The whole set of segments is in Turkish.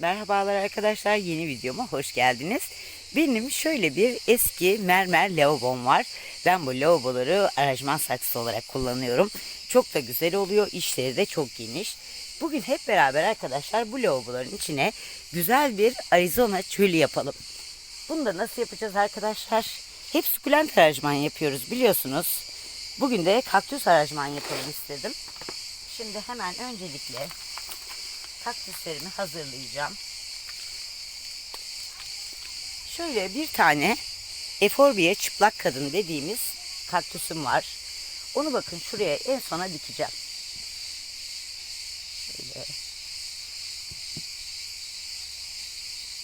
Merhabalar arkadaşlar yeni videoma hoş geldiniz. Benim şöyle bir eski mermer lavabom var. Ben bu lavaboları aranjman saksısı olarak kullanıyorum. Çok da güzel oluyor. İşleri de çok geniş. Bugün hep beraber arkadaşlar bu lavaboların içine güzel bir Arizona çölü yapalım. Bunu da nasıl yapacağız arkadaşlar? Hep sukulent aranjman yapıyoruz biliyorsunuz. Bugün de kaktüs aranjman yapalım istedim. Şimdi hemen öncelikle kaktüslerimi hazırlayacağım. Şöyle bir tane eforbia çıplak kadın dediğimiz kaktüsüm var. Onu bakın şuraya en sona dikeceğim. Şöyle.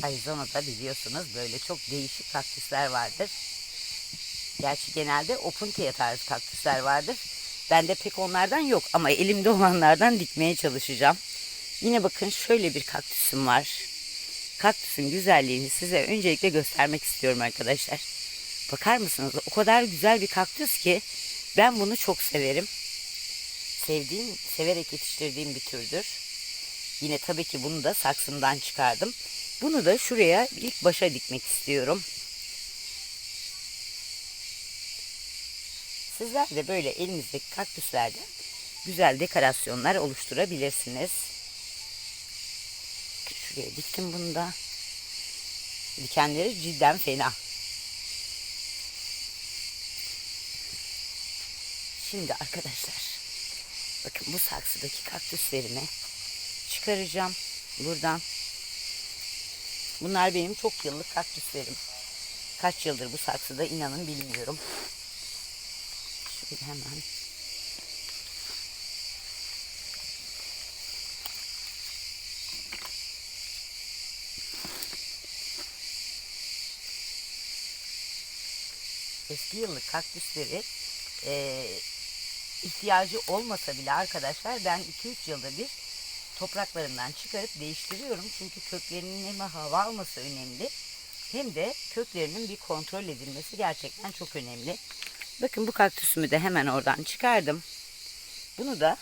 Arizona'da biliyorsunuz böyle çok değişik kaktüsler vardır. Gerçi genelde opuntia tarzı kaktüsler vardır. Bende pek onlardan yok ama elimde olanlardan dikmeye çalışacağım. Yine bakın şöyle bir kaktüsüm var. Kaktüsün güzelliğini size öncelikle göstermek istiyorum arkadaşlar. Bakar mısınız? O kadar güzel bir kaktüs ki ben bunu çok severim. Sevdiğim, severek yetiştirdiğim bir türdür. Yine tabii ki bunu da saksımdan çıkardım. Bunu da şuraya ilk başa dikmek istiyorum. Sizler de böyle elinizdeki kaktüslerden güzel dekorasyonlar oluşturabilirsiniz. Şuraya diktim bunu da. Dikenleri cidden fena. Şimdi arkadaşlar bakın bu saksıdaki kaktüslerimi çıkaracağım buradan. Bunlar benim çok yıllık kaktüslerim. Kaç yıldır bu saksıda inanın bilmiyorum. Şöyle hemen eski yıllık kaktüsleri e, ihtiyacı olmasa bile arkadaşlar ben 2-3 yılda bir topraklarından çıkarıp değiştiriyorum. Çünkü köklerinin hem hava alması önemli hem de köklerinin bir kontrol edilmesi gerçekten çok önemli. Bakın bu kaktüsümü de hemen oradan çıkardım. Bunu da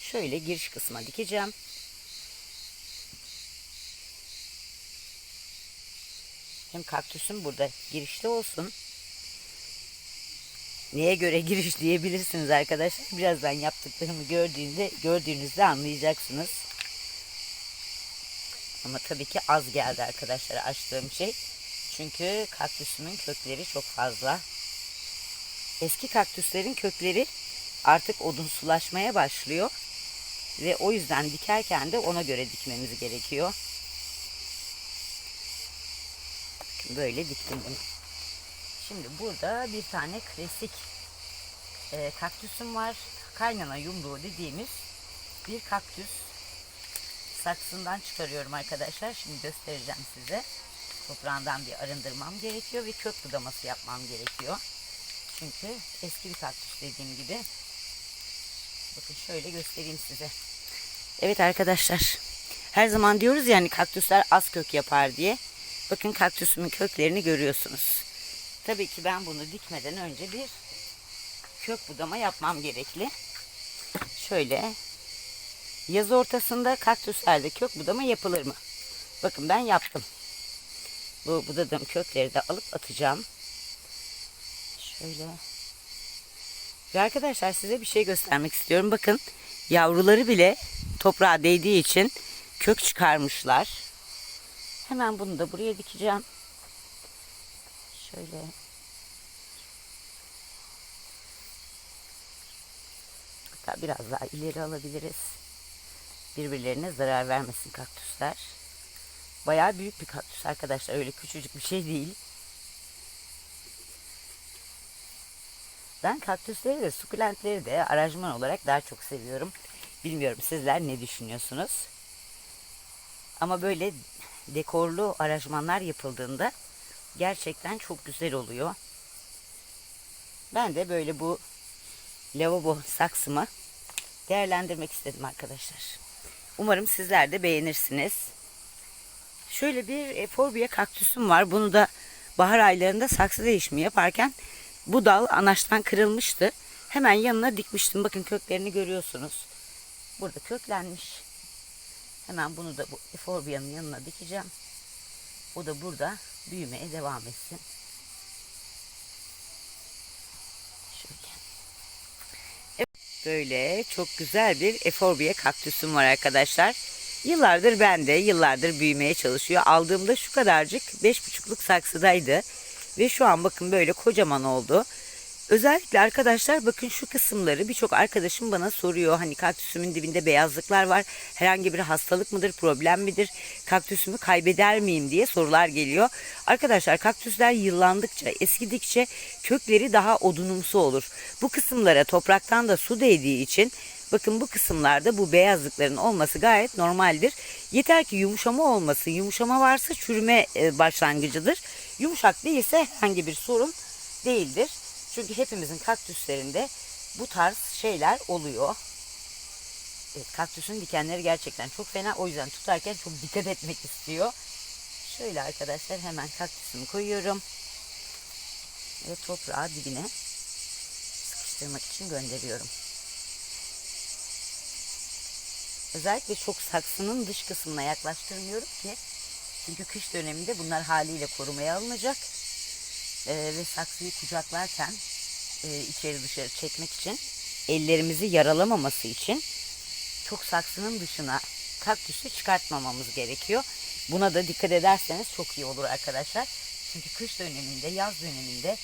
şöyle giriş kısma dikeceğim. Hem kaktüsüm burada girişte olsun. Neye göre giriş diyebilirsiniz arkadaşlar. Birazdan yaptıklarımı gördüğünde gördüğünüzde anlayacaksınız. Ama tabii ki az geldi arkadaşlar açtığım şey. Çünkü kaktüsümün kökleri çok fazla. Eski kaktüslerin kökleri artık odunsulaşmaya başlıyor. Ve o yüzden dikerken de ona göre dikmemiz gerekiyor. Böyle diktim bunu. Şimdi burada bir tane klasik e, kaktüsüm var. Kaynana yumruğu dediğimiz bir kaktüs. Saksından çıkarıyorum arkadaşlar. Şimdi göstereceğim size. Toprağından bir arındırmam gerekiyor ve kök budaması yapmam gerekiyor. Çünkü eski bir kaktüs dediğim gibi. Bakın şöyle göstereyim size. Evet arkadaşlar. Her zaman diyoruz yani kaktüsler az kök yapar diye. Bakın kaktüsümün köklerini görüyorsunuz. Tabii ki ben bunu dikmeden önce bir kök budama yapmam gerekli. Şöyle yaz ortasında kaktüslerde kök budama yapılır mı? Bakın ben yaptım. Bu budadığım kökleri de alıp atacağım. Şöyle. Ve arkadaşlar size bir şey göstermek istiyorum. Bakın yavruları bile toprağa değdiği için kök çıkarmışlar. Hemen bunu da buraya dikeceğim. Şöyle. Hatta biraz daha ileri alabiliriz. Birbirlerine zarar vermesin kaktüsler. Bayağı büyük bir kaktüs arkadaşlar. Öyle küçücük bir şey değil. Ben kaktüsleri de sukulentleri de aranjman olarak daha çok seviyorum. Bilmiyorum sizler ne düşünüyorsunuz? Ama böyle dekorlu aranjmanlar yapıldığında gerçekten çok güzel oluyor. Ben de böyle bu lavabo saksımı değerlendirmek istedim arkadaşlar. Umarım sizler de beğenirsiniz. Şöyle bir eforbia kaktüsüm var. Bunu da bahar aylarında saksı değişimi yaparken bu dal anaçtan kırılmıştı. Hemen yanına dikmiştim. Bakın köklerini görüyorsunuz. Burada köklenmiş. Hemen bunu da bu eforbiyanın yanına dikeceğim. O da burada büyümeye devam etsin. Şöyle. Evet, böyle çok güzel bir eforbiya kaktüsüm var arkadaşlar. Yıllardır bende, yıllardır büyümeye çalışıyor. Aldığımda şu kadarcık 5,5'luk saksıdaydı. Ve şu an bakın böyle kocaman oldu. Özellikle arkadaşlar bakın şu kısımları birçok arkadaşım bana soruyor. Hani kaktüsümün dibinde beyazlıklar var. Herhangi bir hastalık mıdır, problem midir? Kaktüsümü kaybeder miyim diye sorular geliyor. Arkadaşlar kaktüsler yıllandıkça, eskidikçe kökleri daha odunumsu olur. Bu kısımlara topraktan da su değdiği için bakın bu kısımlarda bu beyazlıkların olması gayet normaldir. Yeter ki yumuşama olmasın. Yumuşama varsa çürüme e, başlangıcıdır. Yumuşak değilse herhangi bir sorun değildir. Çünkü hepimizin kaktüslerinde bu tarz şeyler oluyor. Evet, kaktüsün dikenleri gerçekten çok fena. O yüzden tutarken çok dikkat etmek istiyor. Şöyle arkadaşlar hemen kaktüsümü koyuyorum. Ve toprağı dibine sıkıştırmak için gönderiyorum. Özellikle çok saksının dış kısmına yaklaştırmıyorum ki. Çünkü kış döneminde bunlar haliyle korumaya alınacak. Ee, ve saksıyı kucaklarken e, içeri dışarı çekmek için ellerimizi yaralamaması için çok saksının dışına kaktüsü çıkartmamamız gerekiyor. Buna da dikkat ederseniz çok iyi olur arkadaşlar. Çünkü kış döneminde, yaz döneminde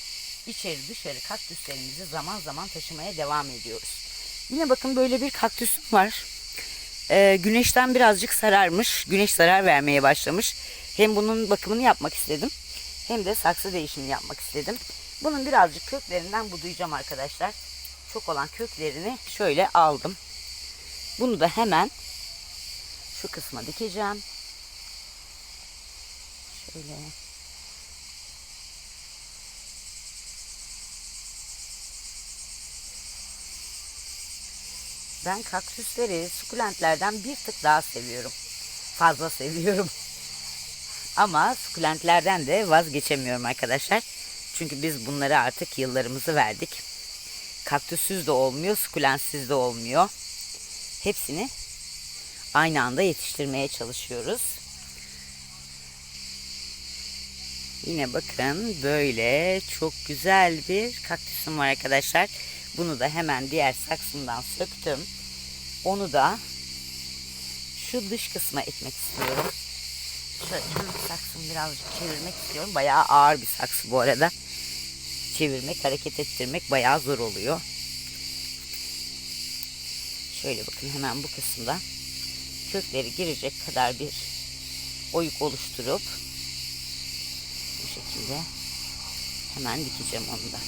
içeri dışarı kaktüslerimizi zaman zaman taşımaya devam ediyoruz. Yine bakın böyle bir kaktüsüm var. Ee, güneşten birazcık sararmış. Güneş zarar vermeye başlamış. Hem bunun bakımını yapmak istedim. Hem de saksı değişimi yapmak istedim. Bunun birazcık köklerinden budayacağım arkadaşlar. Çok olan köklerini şöyle aldım. Bunu da hemen şu kısma dikeceğim. Şöyle. Ben kaktüsleri sukulentlerden bir tık daha seviyorum. Fazla seviyorum. Ama sukulentlerden de vazgeçemiyorum arkadaşlar. Çünkü biz bunları artık yıllarımızı verdik. Kaktüssüz de olmuyor, sukulentsiz de olmuyor. Hepsini aynı anda yetiştirmeye çalışıyoruz. Yine bakın böyle çok güzel bir kaktüsüm var arkadaşlar. Bunu da hemen diğer saksımdan söktüm. Onu da şu dış kısma ekmek istiyorum. Şöyle saksımı birazcık çevirmek istiyorum. Bayağı ağır bir saksı bu arada. Çevirmek, hareket ettirmek bayağı zor oluyor. Şöyle bakın hemen bu kısımda kökleri girecek kadar bir oyuk oluşturup bu şekilde hemen dikeceğim onu da.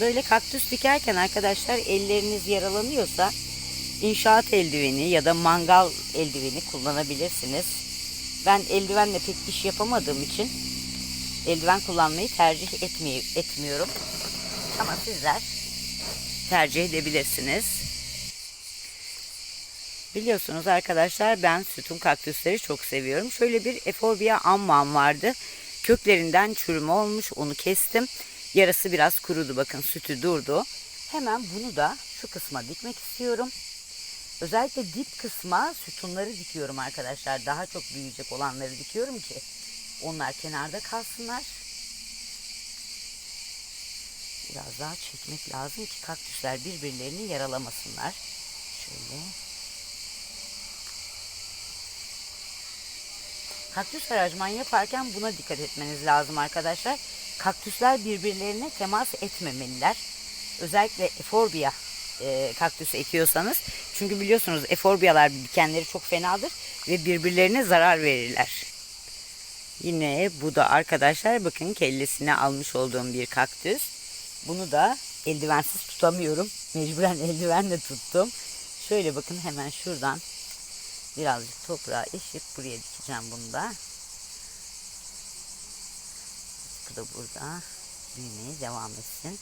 Böyle kaktüs dikerken arkadaşlar elleriniz yaralanıyorsa inşaat eldiveni ya da mangal eldiveni kullanabilirsiniz. Ben eldivenle pek iş yapamadığım için eldiven kullanmayı tercih etmey etmiyorum. Ama sizler tercih edebilirsiniz. Biliyorsunuz arkadaşlar ben sütun kaktüsleri çok seviyorum. Şöyle bir eforbia amman vardı. Köklerinden çürüme olmuş onu kestim. Yarası biraz kurudu bakın sütü durdu. Hemen bunu da şu kısma dikmek istiyorum. Özellikle dip kısma sütunları dikiyorum arkadaşlar. Daha çok büyüyecek olanları dikiyorum ki onlar kenarda kalsınlar. Biraz daha çekmek lazım ki kaktüsler birbirlerini yaralamasınlar. Şöyle. Kaktüs aranjman yaparken buna dikkat etmeniz lazım arkadaşlar. Kaktüsler birbirlerine temas etmemeliler. Özellikle eforbia e, kaktüsü ekiyorsanız. Çünkü biliyorsunuz eforbiyalar dikenleri çok fenadır ve birbirlerine zarar verirler. Yine bu da arkadaşlar bakın kellesine almış olduğum bir kaktüs. Bunu da eldivensiz tutamıyorum. Mecburen eldivenle tuttum. Şöyle bakın hemen şuradan birazcık toprağa eşit buraya dikeceğim bunu da. Bu da burada büyümeye devam etsin.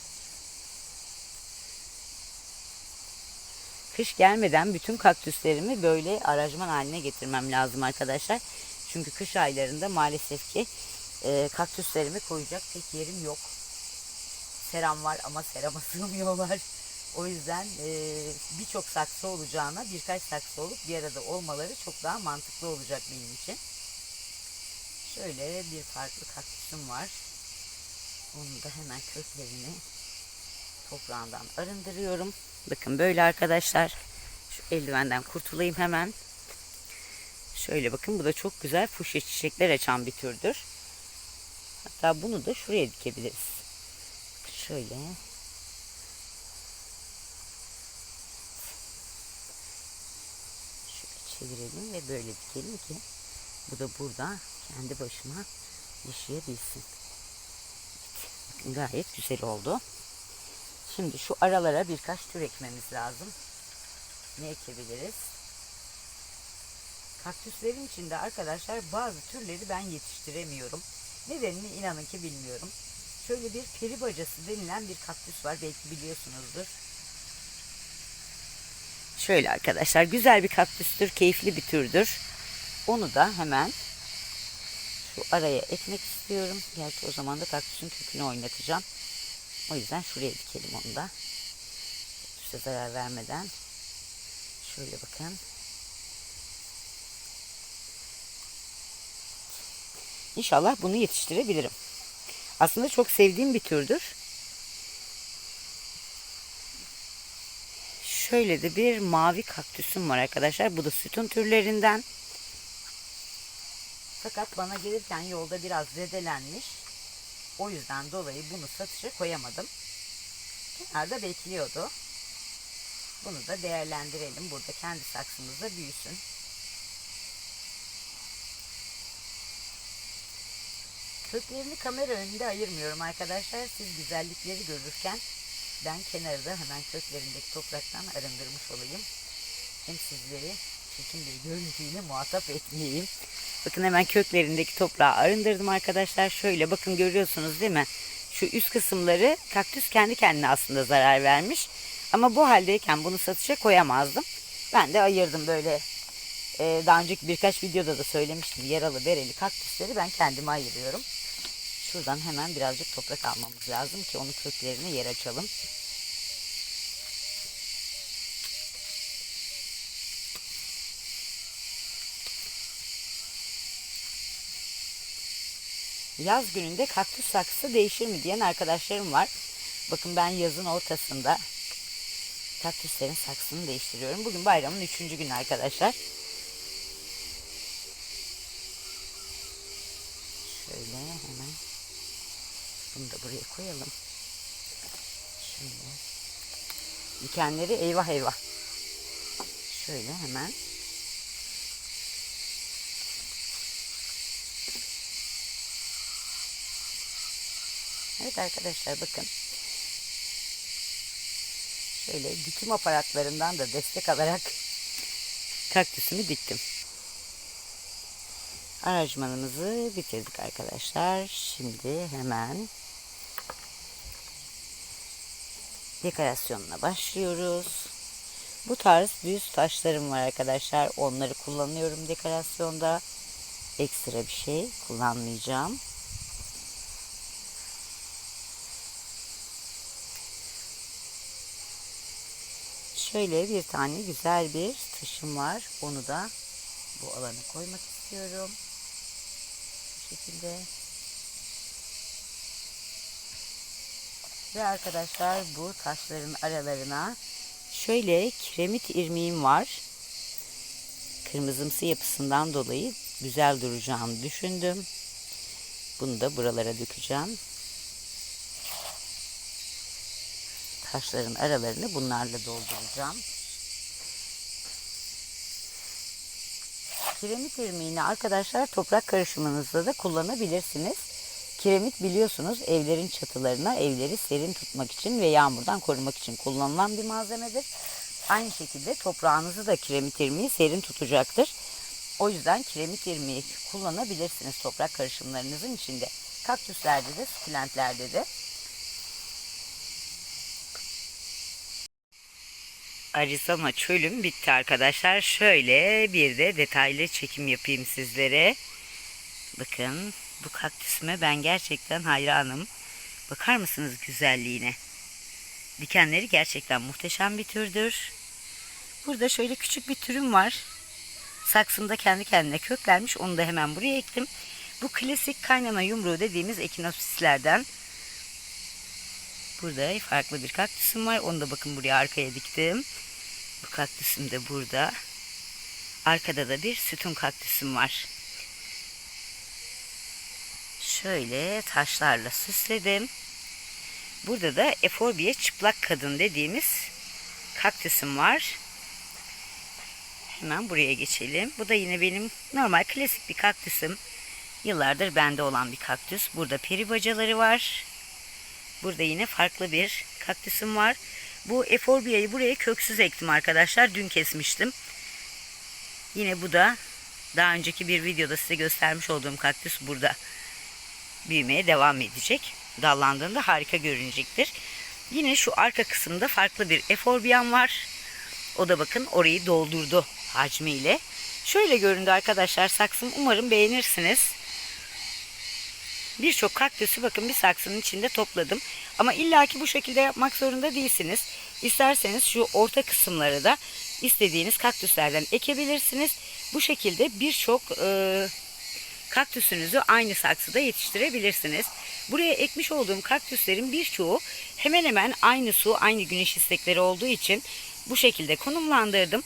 Kış gelmeden bütün kaktüslerimi böyle aracman haline getirmem lazım arkadaşlar. Çünkü kış aylarında maalesef ki e, kaktüslerimi koyacak tek yerim yok. Seram var ama serama sığmıyorlar. O yüzden e, birçok saksı olacağına birkaç saksı olup bir arada olmaları çok daha mantıklı olacak benim için. Şöyle bir farklı kaktüsüm var. Onu da hemen köklerini toprağından arındırıyorum. Bakın böyle arkadaşlar. Şu eldivenden kurtulayım hemen. Şöyle bakın bu da çok güzel fuşya çiçekler açan bir türdür. Hatta bunu da şuraya dikebiliriz. Şöyle. Şöyle çevirelim ve böyle dikelim ki bu da burada kendi başına yaşayabilsin. Gayet güzel oldu. Şimdi şu aralara birkaç tür ekmemiz lazım. Ne ekebiliriz? Kaktüslerin içinde arkadaşlar bazı türleri ben yetiştiremiyorum. Nedenini inanın ki bilmiyorum. Şöyle bir peri bacası denilen bir kaktüs var. Belki biliyorsunuzdur. Şöyle arkadaşlar güzel bir kaktüstür. Keyifli bir türdür. Onu da hemen şu araya ekmek istiyorum. Gerçi o zaman da kaktüsün kökünü oynatacağım. O yüzden şuraya dikelim onu da. Kaktüse zarar vermeden. Şöyle bakın. İnşallah bunu yetiştirebilirim. Aslında çok sevdiğim bir türdür. Şöyle de bir mavi kaktüsüm var arkadaşlar. Bu da sütun türlerinden. Fakat bana gelirken yolda biraz zedelenmiş. O yüzden dolayı bunu satışa koyamadım. Kenarda bekliyordu. Bunu da değerlendirelim. Burada kendi saksımızda büyüsün. Köklerini kamera önünde ayırmıyorum arkadaşlar. Siz güzellikleri görürken ben kenarda hemen köklerindeki topraktan arındırmış olayım. Hem sizleri bir görüntüyle muhatap etmeyeyim. Bakın hemen köklerindeki toprağı arındırdım arkadaşlar. Şöyle bakın görüyorsunuz değil mi? Şu üst kısımları kaktüs kendi kendine aslında zarar vermiş. Ama bu haldeyken bunu satışa koyamazdım. Ben de ayırdım böyle e, daha önceki birkaç videoda da söylemiştim. Yaralı bereli kaktüsleri ben kendime ayırıyorum. Şuradan hemen birazcık toprak almamız lazım ki onun köklerine yer açalım. Yaz gününde kaktüs saksısı değişir mi diyen arkadaşlarım var. Bakın ben yazın ortasında kaktüslerin saksını değiştiriyorum. Bugün bayramın üçüncü günü arkadaşlar. Şöyle hemen bunu da buraya koyalım. Şöyle. Dikenleri eyvah eyvah. Şöyle hemen. Evet arkadaşlar bakın. Şöyle dikim aparatlarından da destek alarak kaktüsümü diktim. Aranjmanımızı bitirdik arkadaşlar. Şimdi hemen dekorasyonuna başlıyoruz. Bu tarz düz taşlarım var arkadaşlar. Onları kullanıyorum dekorasyonda. Ekstra bir şey kullanmayacağım. Şöyle bir tane güzel bir taşım var. Onu da bu alana koymak istiyorum. Bu şekilde. Ve arkadaşlar bu taşların aralarına şöyle kiremit irmiğim var. Kırmızımsı yapısından dolayı güzel duracağını düşündüm. Bunu da buralara dökeceğim. Taşların aralarını bunlarla dolduracağım. Kiremit irmiğini arkadaşlar toprak karışımınızda da kullanabilirsiniz. Kiremit biliyorsunuz evlerin çatılarına evleri serin tutmak için ve yağmurdan korumak için kullanılan bir malzemedir. Aynı şekilde toprağınızı da kiremit irmiği serin tutacaktır. O yüzden kiremit irmiği kullanabilirsiniz toprak karışımlarınızın içinde. Kaktüslerde de, sukulentlerde de. Arizona çölüm bitti arkadaşlar. Şöyle bir de detaylı çekim yapayım sizlere. Bakın bu kaktüsüme ben gerçekten hayranım. Bakar mısınız güzelliğine? Dikenleri gerçekten muhteşem bir türdür. Burada şöyle küçük bir türüm var. Saksımda kendi kendine köklenmiş. Onu da hemen buraya ektim. Bu klasik kaynana yumruğu dediğimiz ekinopsislerden. Burada farklı bir kaktüsüm var. Onu da bakın buraya arkaya diktim. Bu kaktüsüm de burada. Arkada da bir sütun kaktüsüm var. Şöyle taşlarla süsledim. Burada da eforbia çıplak kadın dediğimiz kaktüsüm var. Hemen buraya geçelim. Bu da yine benim normal klasik bir kaktüsüm. Yıllardır bende olan bir kaktüs. Burada peri bacaları var. Burada yine farklı bir kaktüsüm var. Bu eforbia'yı buraya köksüz ektim arkadaşlar. Dün kesmiştim. Yine bu da daha önceki bir videoda size göstermiş olduğum kaktüs burada büyümeye devam edecek. Dallandığında harika görünecektir. Yine şu arka kısımda farklı bir eforbiyan var. O da bakın orayı doldurdu hacmiyle. Şöyle göründü arkadaşlar saksım. Umarım beğenirsiniz. Birçok kaktüsü bakın bir saksının içinde topladım. Ama illaki bu şekilde yapmak zorunda değilsiniz. İsterseniz şu orta kısımları da istediğiniz kaktüslerden ekebilirsiniz. Bu şekilde birçok e, kaktüsünüzü aynı saksıda yetiştirebilirsiniz. Buraya ekmiş olduğum kaktüslerin birçoğu hemen hemen aynı su, aynı güneş istekleri olduğu için bu şekilde konumlandırdım.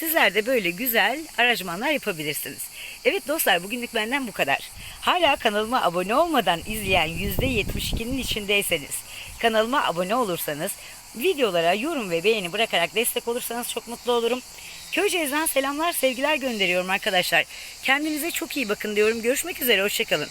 Sizler de böyle güzel aranjmanlar yapabilirsiniz. Evet dostlar bugünlük benden bu kadar. Hala kanalıma abone olmadan izleyen %72'nin içindeyseniz kanalıma abone olursanız videolara yorum ve beğeni bırakarak destek olursanız çok mutlu olurum. Köyceğiz'den selamlar sevgiler gönderiyorum arkadaşlar. Kendinize çok iyi bakın diyorum. Görüşmek üzere hoşçakalın.